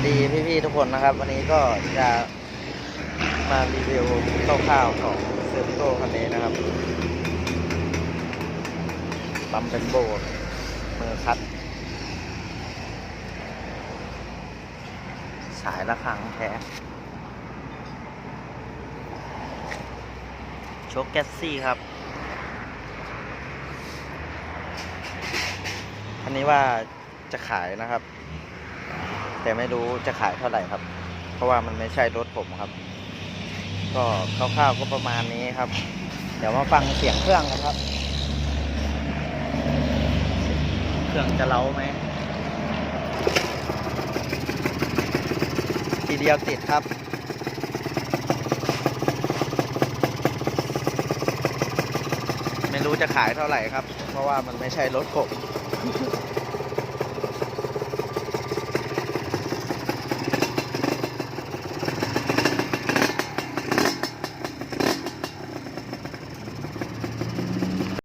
วัสดีพี่ๆทุกคนนะครับ วันนี้ก็จะมารีวิวคร่าวๆของเซอร์โก้คันนี้นะครับปั๊มเป็นโบนมือคัด สายระฆังแท้โชคแกสซี่ครับอันนี้ว่าจะขายนะครับ แต่ไม่รู้จะขายเท่าไหร่ครับ เพราะว่ามันไม่ใช่รถผมครับ ก็คร่าวๆก็ประมาณนี้ครับ เดี๋ยวมาฟังเสียงเครื่องกันครับ เครื่องจะเล้าไหมทีเดียวติดครับไม่รู้จะขายเท่าไหร่ครับ เพราะว่ามันไม่ใช่รถผม